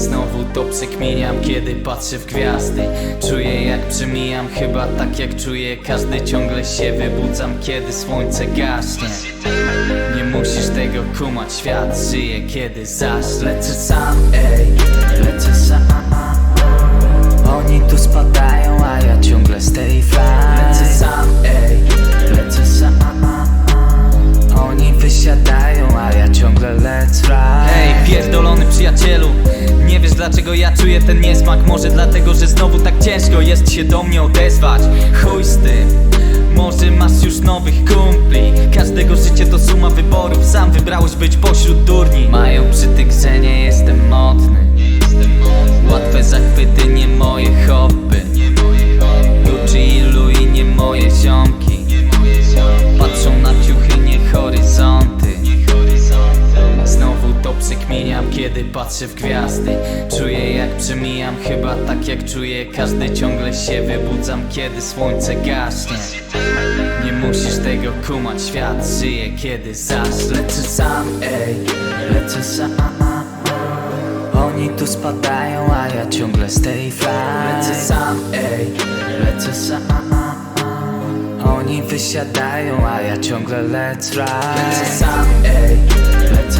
Znowu to przekminiam, kiedy patrzę w gwiazdy. Czuję jak przemijam, chyba tak jak czuję. Każdy Ciągle się wybudzam, kiedy słońce gaśnie. Nie musisz tego kumać, świat żyje, kiedy zaś. Lecę sam, ej, lecę sam. Oni tu spadają, a ja dlaczego ja czuję ten niesmak. Może dlatego, że znowu tak ciężko jest się do mnie odezwać. Chuj z tym. Może masz już nowych kumpli. Każdego życie to suma wyborów. Sam wybrałeś być pośród patrzę w gwiazdy. Czuję jak przemijam, chyba tak jak czuję. Każdy Ciągle się wybudzam, kiedy słońce gaśnie. Nie musisz tego kumać, świat żyje, kiedy zaś Lecę sam, ej, lecę sam. Oni tu spadają, a ja ciągle stay fly Lecę sam, ej, lecę sam. Oni wysiadają, a ja ciągle let's ride. Lecę sam, ej, lecę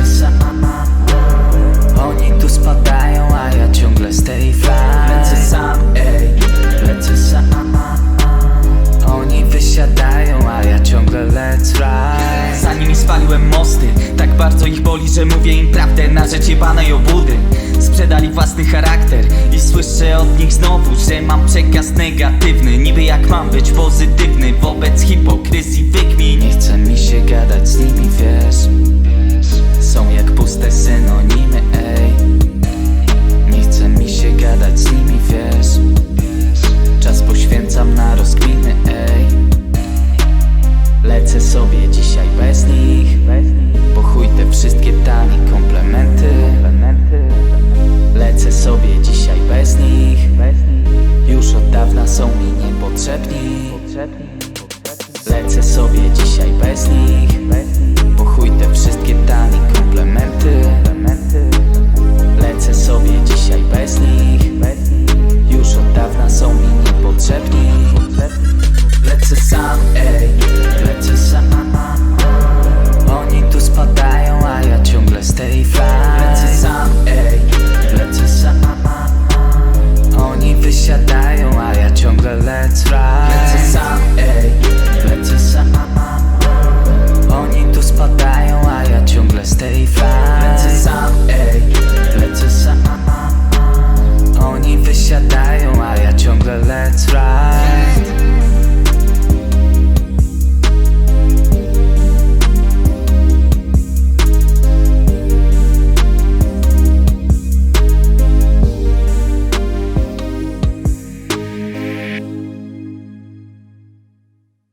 mosty. Tak bardzo ich boli, że mówię im prawdę Na rzecz jebanej obudy Sprzedali własny charakter I słyszę od nich znowu, że mam przekaz negatywny. Niby jak mam być pozytywny Wobec hipokryzji wykmin Nie chce mi się gadać z nimi, wiesz. Są jak puste synonimy, ej. Nie chce mi się gadać z nimi, wiesz. Czas poświęcam na rozkminy, ej. Lecę sobie dzisiaj bez nich Po chuj te wszystkie tanie komplementy. Lecę sobie dzisiaj bez nich. Już od dawna są mi niepotrzebni. Lecę sobie dzisiaj bez nich. Po chuj te wszystkie tanie komplementy